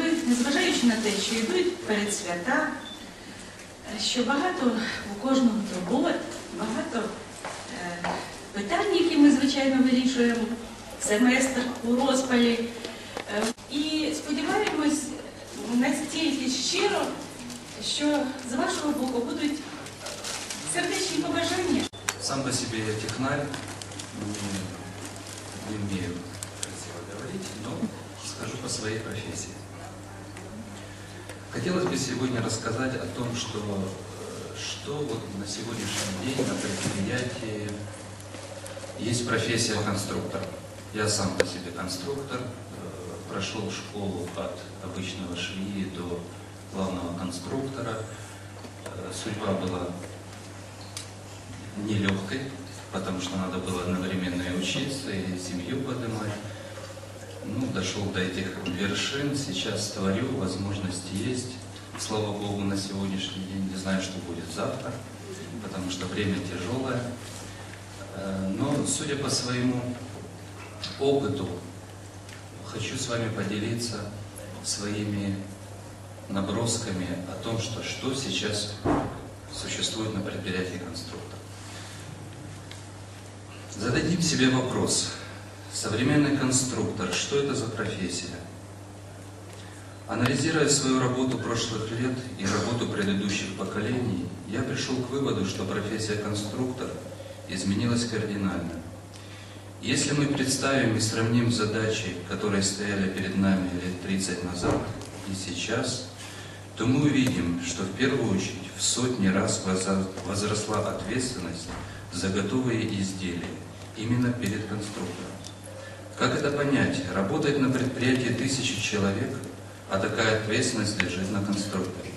що незважаючи на те, що йдуть перед свята, що багато у кожного турбот, багато е, питань, які ми, звичайно, вирішуємо, семестр у розпалі. Е, і сподіваємось настільки щиро, що з вашого боку будуть сердечні побажання. Сам по себе я технарь, не, умею красиво говорить, но скажу по своей профессии. Хотелось бы сегодня рассказать о том, что, э, что вот на сегодняшний день на предприятии есть профессия конструктора. Я сам по себе конструктор, э, прошел школу от обычного швеи до главного конструктора. Э, Судьба была нелегкой, потому что надо было одновременно и учиться, и семью поднимать. Ну, дошел до этих вершин, сейчас творю, возможности есть. Слава Богу, на сегодняшний день не знаю, что будет завтра, потому что время тяжелое. Э, Но, судя по своему опыту, хочу с вами поделиться своими набросками о том, что, что сейчас существует на предприятии конструктор. Зададим себе вопрос. Современный конструктор, что это за профессия? Анализируя свою работу прошлых лет и работу предыдущих поколений, я пришел к выводу, что профессия конструктор изменилась кардинально. Если мы представим и сравним задачи, которые стояли перед нами лет 30 назад и сейчас, то мы увидим, что в первую очередь в сотни раз возросла ответственность за готовые изделия именно перед конструктором. Как это понять? Работает на предприятии тысячи человек, а такая ответственность лежит на конструкторе.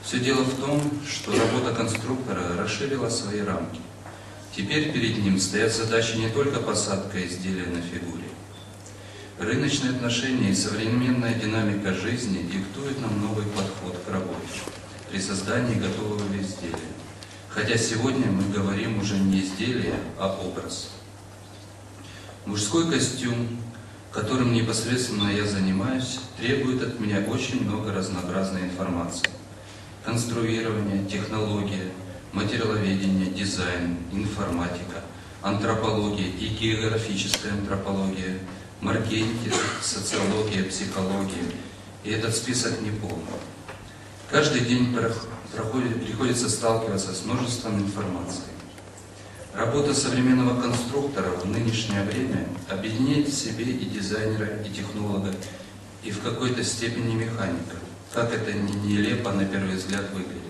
Все дело в том, что работа конструктора расширила свои рамки. Теперь перед ним стоят задачи не только посадка изделия на фигуре. Рыночные отношения и современная динамика жизни диктуют нам новый подход к работе при создании готового изделия. Хотя сегодня мы говорим уже не изделие, а образ. Мужской костюм, которым непосредственно я занимаюсь, требует от меня очень много разнообразной информации. Конструирование, технология, материаловедение, дизайн, информатика, антропология и географическая антропология, маркетинг, социология, психология. И этот список не полный. Каждый день прох- проходит, приходится сталкиваться с множеством информации. Работа современного конструктора в нынешнее время объединяет в себе и дизайнера, и технолога, и в какой-то степени механика. Как это нелепо на первый взгляд выглядит.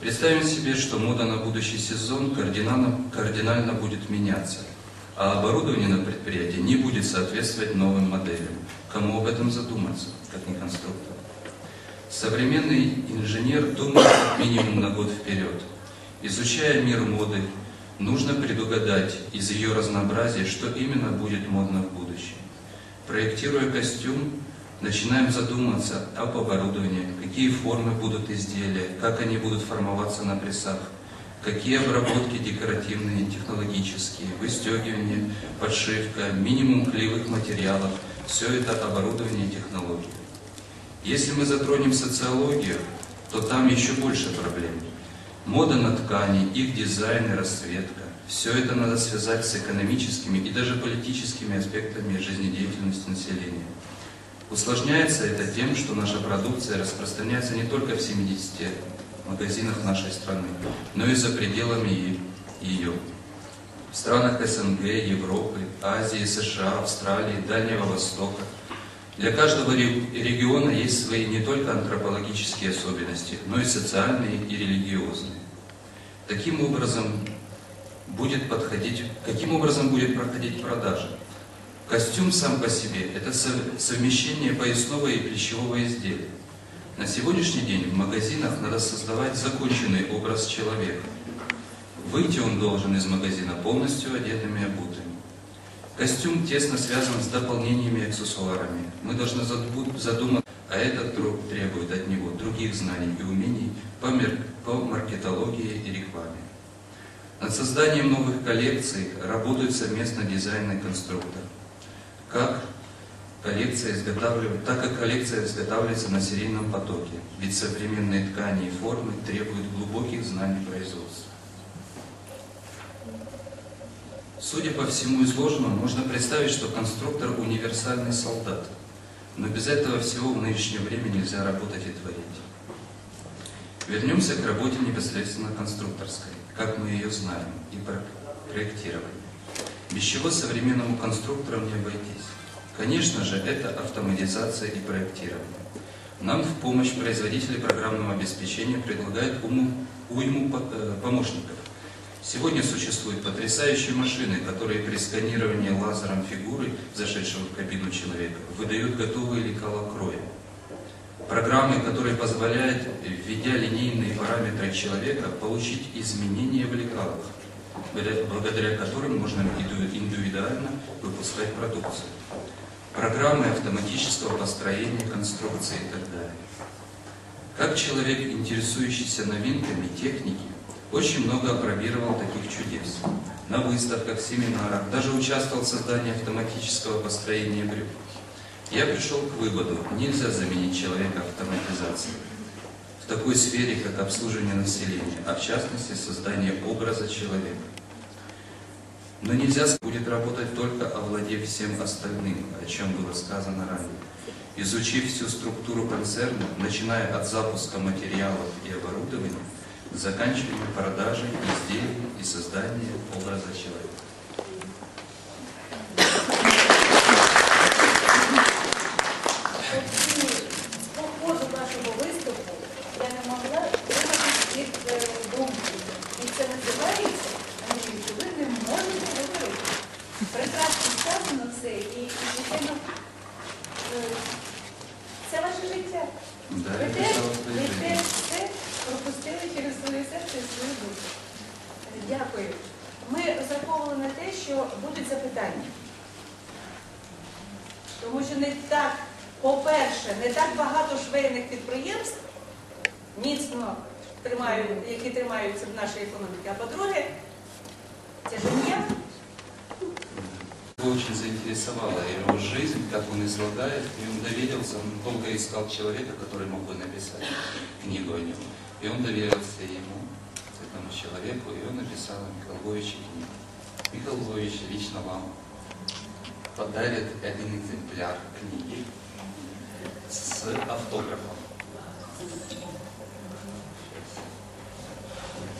Представим себе, что мода на будущий сезон кардинально, кардинально будет меняться, а оборудование на предприятии не будет соответствовать новым моделям. Кому об этом задуматься, как не конструктор? Современный инженер думает минимум на год вперед. Изучая мир моды, нужно предугадать из ее разнообразия, что именно будет модно в будущем. Проектируя костюм, начинаем задуматься об оборудовании, какие формы будут изделия, как они будут формоваться на прессах, какие обработки декоративные, технологические, выстегивание, подшивка, минимум клеевых материалов, все это оборудование и технологии. Если мы затронем социологию, то там еще больше проблем. Мода на ткани, их дизайн и расцветка. Все это надо связать с экономическими и даже политическими аспектами жизнедеятельности населения. Усложняется это тем, что наша продукция распространяется не только в 70 магазинах нашей страны, но и за пределами ее. В странах СНГ, Европы, Азии, США, Австралии, Дальнего Востока. Для каждого ре- региона есть свои не только антропологические особенности, но и социальные и религиозные. Таким образом, будет подходить, каким образом будет проходить продажа? Костюм сам по себе – это сов- совмещение поясного и плечевого изделия. На сегодняшний день в магазинах надо создавать законченный образ человека. Выйти он должен из магазина полностью одетым и обутым. Костюм тесно связан с дополнениями и аксессуарами. Мы должны задуматься, а этот труд требует от него других знаний и умений по, по маркетологии и рекламе. Над созданием новых коллекций работают совместно дизайн и конструктор. как коллекция изготавливает, так как коллекция изготавливается на серийном потоке, ведь современные ткани и формы требуют глубоких знаний производства. Судя по всему изложенному, можно представить, что конструктор – универсальный солдат, но без этого всего в нынешнее время нельзя работать и творить. Вернемся к работе непосредственно конструкторской, как мы ее знаем и про- проектировали. Без чего современному конструктору не обойтись. Конечно же, это автоматизация и проектирование. Нам в помощь производители программного обеспечения предлагают уму- уйму э, помощников. Сегодня существуют потрясающие машины, которые при сканировании лазером фигуры, зашедшего в кабину человека, выдают готовые лекала кроя. Программы, которые позволяют, введя линейные параметры человека, получить изменения в лекалах, благодаря- которым можно иду- индивидуально выпускать продукцию. Программы автоматического построения конструкции и так далее. Как человек, интересующийся новинками техники, очень много опробировал таких чудес. На выставках, семинарах, даже участвовал в создании автоматического построения брюк. Я пришел к выводу, нельзя заменить человека автоматизацией в такой сфере, как обслуживание населения, а в частности создание образа человека. Но нельзя будет работать только овладев всем остальным, о чем было сказано ранее. Изучив всю структуру концерна, начиная от запуска материалов и оборудования, заканчивая продажей изделий и созданием образа человека. розраховували на те, що будуть запитання. Тому що не так, по-перше, не так багато швейних підприємств міцно тримають, які тримаються в нашій економіці. А по-друге, це ж не я. Его очень заинтересовала его жизнь, как он излагает, и он доверился, он долго искал человека, который мог бы написать книгу о нем. И он доверился ему, этому человеку, и он написал о Михаиле Львовиче книгу. Михаил Львович лично вам подарит один экземпляр книги с автографом.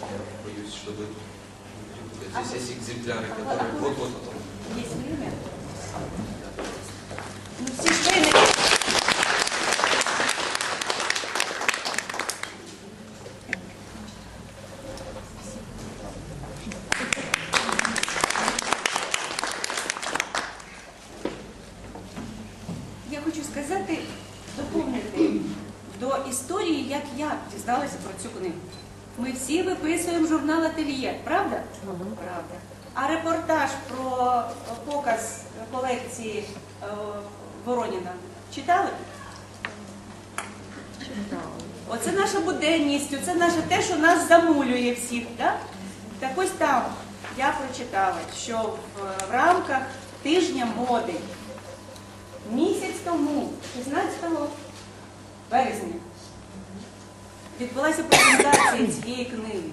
Я боюсь, чтобы... Здесь есть экземпляры, которые... Вот, вот, вот. он. Є время. Хочу доповнити до історії, як я дізналася про цю книгу. Ми всі виписуємо журнал Ательє, правда? Правда. А репортаж про показ колекції е, Вороніна читали? Читали. Оце наша буденність, оце наше те, що нас замулює всіх. Да? Так ось там я прочитала, що в, в рамках тижня моди місяць тому, 16 березня, відбулася презентація цієї книги.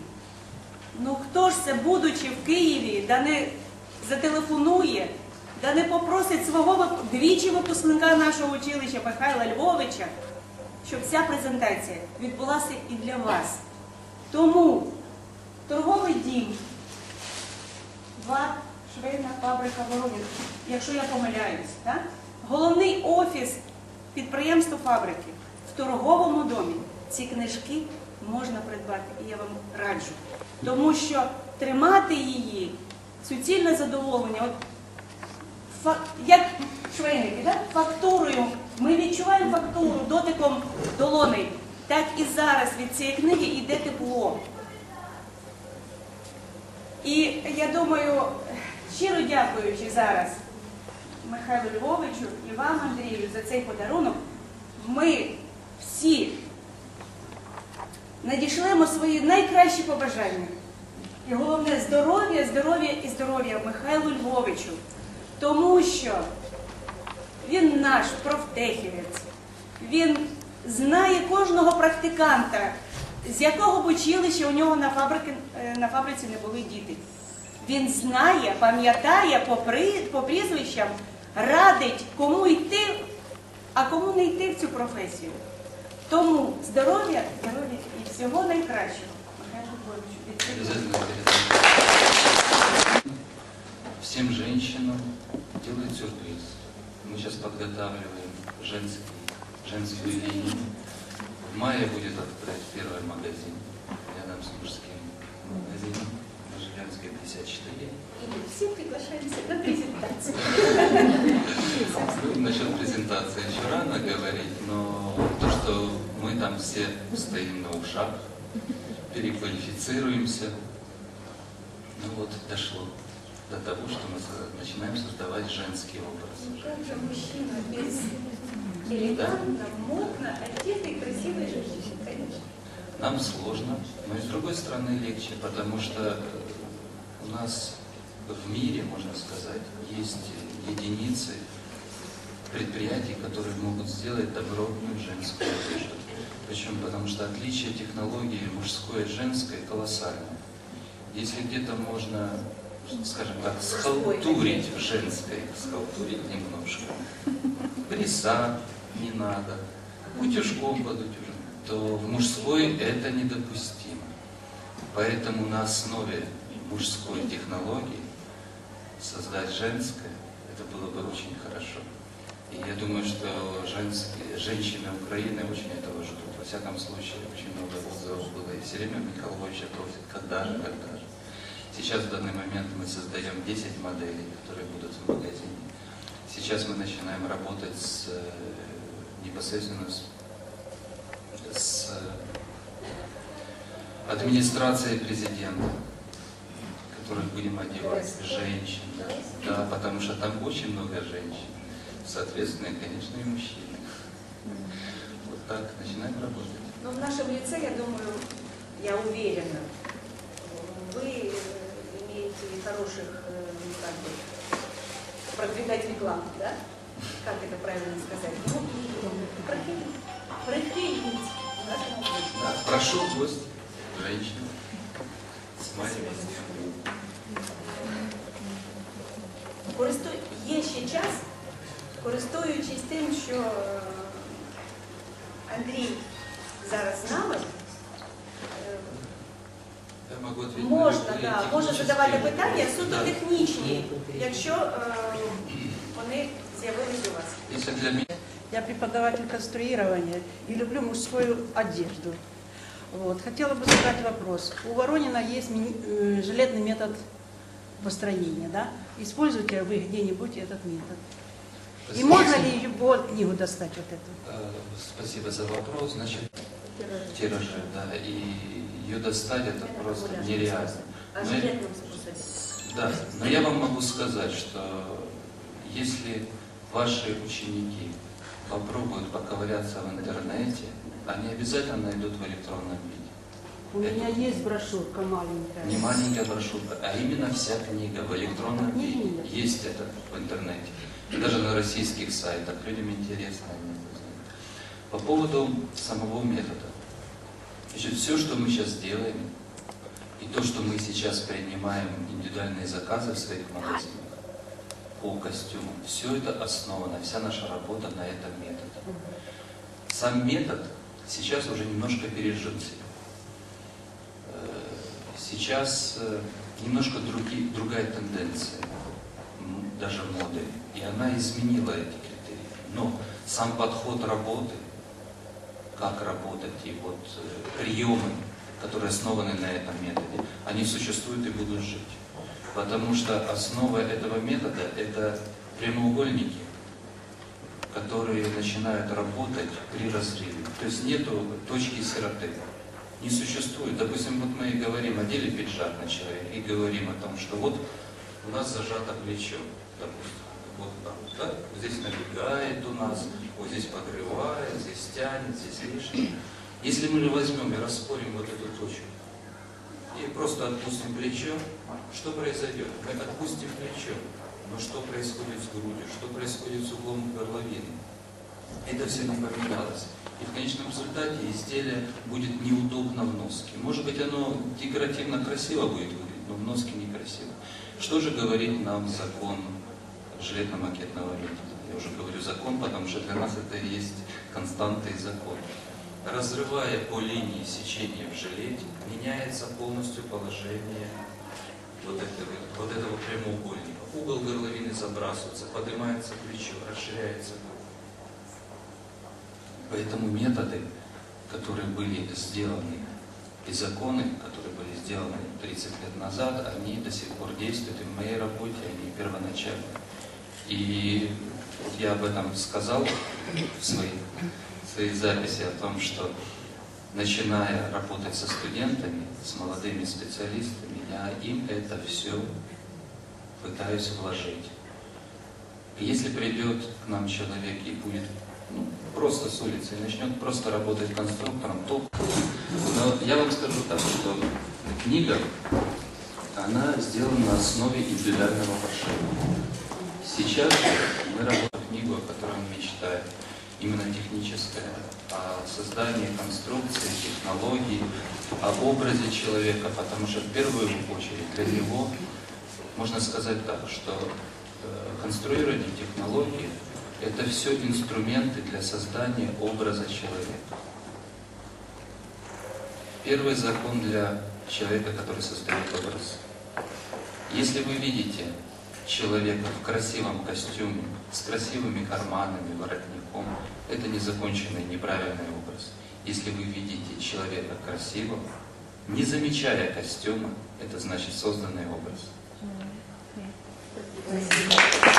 Ну хто ж це, будучи в Києві, да не зателефонує, да не попросить свого двічі випускника нашого училища Михайла Львовича, щоб ця презентація відбулася і для вас. Тому торговий дім, два швейна фабрика Воронін, якщо я помиляюсь, так? Головний офіс підприємства фабрики в торговому домі. Ці книжки можна придбати, і я вам раджу. Тому що тримати її суцільне задоволення, от, фа- як швейники, да? фактурою, ми відчуваємо фактуру дотиком долоней. Так і зараз від цієї книги йде тепло. І я думаю, щиро дякуючи зараз Михайлу Львовичу і вам, Андрію, за цей подарунок, ми всі надішлемо свої найкращі побажання. І головне здоров'я, здоров'я і здоров'я Михайлу Львовичу. Тому що Він наш профтехівець. Він знає кожного практиканта, з якого б училища у нього на, фабрики, е, на фабриці не були діти. Він знає, пам'ятає по, по прізвищам, радить, кому йти, а кому не йти в цю професію. Тому здоров'я, здоров'я і всього найкращого. Михайло Григоровичу, відкрийте. Обязательно передам. Всем женщинам делают сюрприз. Мы сейчас подготавливаем женский, женскую линию. В мае будет открыт первый магазин рядом с мужским магазином на Жилянской 54. Всі приглашаються на презентацію. Ну, насчет презентации еще рано говорить, но то, что мы там все стоим на ушах, переквалифицируемся, ну вот дошло до того, что мы начинаем создавать женский образ. Как же мужчина без элегантно, модно, одетый, красивой женщины, конечно. Нам сложно, но и с другой стороны легче, потому что у нас в мире, можно сказать, есть единицы предприятий, которые могут сделать добротную женскую одежду. Причем потому что отличие технологии мужской и женской колоссальное. Если где-то можно, скажем так, схалтурить в женской, схалтурить немножко, присад не надо, утюжком подуть уже, то в мужской это недопустимо. Поэтому на основе мужской технологии создать женское, это было бы очень хорошо. И я думаю, что женские, женщины Украины очень этого ждут. Во всяком случае, очень много отзывов было. И все время Михаил Львович просит, когда же, когда же. Сейчас в данный момент мы создаем 10 моделей, которые будут в магазине. Сейчас мы начинаем работать с, э, непосредственно с, с э, администрацией президента, которых будем одевать женщин. Да, потому что там очень много женщин. Соответственно, и, конечно, и мужчины. Вот так начинаем работать. Но в нашем лице, я думаю, я уверена, вы имеете хороших, э, как бы, продвигать рекламу, да? Как это правильно сказать? Ну, общества. Да, прошу в гости женщин с маленькими. Користу... Є ще час, користуючись тим, що е, Андрій зараз з нами, е, Я могу ответить на можна, любые да, може технические задавати вопросы. питання суто Да. технічні, якщо е, вони з'явились у вас. Если для меня Я преподаватель конструирования и люблю мужскую одежду. Вот. Хотела бы задать вопрос. У Воронина есть ми- э, жилетный метод построения, да? Используете вы где-нибудь этот метод? И можно ли его книгу достать вот эту? Э, Спасибо за вопрос. Значит, тираже, да, и ее достать это просто нереально. А. Да, но я вам могу сказать, что если ваши ученики попробуют поковыряться в интернете, они обязательно найдут в электронном виде. У меня есть брошюрка маленькая. Не маленькая брошюрка, а именно вся книга в электронном виде. Есть это в интернете. Даже на российских сайтах. Людям интересно. они это знают. По поводу самого метода. Значит, все, что мы сейчас делаем, и то, что мы сейчас принимаем индивидуальные заказы в своих магазинах по костюмам, все это основано, вся наша работа на этом методе. Сам метод сейчас уже немножко пережил себя. Сейчас э, немножко други- другая тенденция, даже моды, и она изменила эти критерии. Но сам подход работы, как работать, и вот э, приемы, которые основаны на этом методе, они существуют и будут жить. Потому что основа этого метода – это прямоугольники, которые начинают работать при разрыве. То есть нету точки сироты. Не существует. Допустим, вот мы и говорим, одели пиджак на человека и говорим о том, что вот у нас зажато плечо, допустим. Вот там, да? Вот здесь набегает у нас, вот здесь подрывает, здесь тянет, здесь лишнее. Если мы возьмем и распорим вот эту точку и просто отпустим плечо, что произойдет? Мы отпустим плечо, Но что происходит с грудью, что происходит с углом горловины? Это все не поменялось. И в конечном результате изделие будет неудобно в носке. Может быть, оно декоративно красиво будет выглядеть, но в носке некрасиво. Что же говорит нам закон жилетно-макетного метода? Я уже говорю закон, потому что для нас это и есть константа и закон. Разрывая по линии сечения в жилете, меняется полностью положение вот этого, вот этого прямоугольника. Угол горловины забрасывается, поднимается плечо, расширяется грудь. Поэтому методы, которые были сделаны, и законы, которые были сделаны 30 лет назад, они до сих пор действуют, и в моей работе они первоначальные. И я об этом сказал в своей, в своей записи о том, что начиная работать со студентами, с молодыми специалистами, я им это все пытаюсь вложить. Если придет к нам человек и будет просто с улицы и начнет просто работать конструктором, то... Но я вам скажу так, что книга, она сделана на основе индивидуального пошива. Сейчас мы работаем книгу, о которой мы мечтаем, именно техническая, о создании конструкции, технологий, о образе человека, потому что в первую очередь для него можно сказать так, что э, конструирование технологии – это все инструменты для создания образа человека. Первый закон для человека, который создает образ. Если вы видите человека в красивом костюме, с красивыми карманами, воротником, это незаконченный, неправильный образ. Если вы видите человека красивого, не замечая костюма, это значит созданный образ. Спасибо.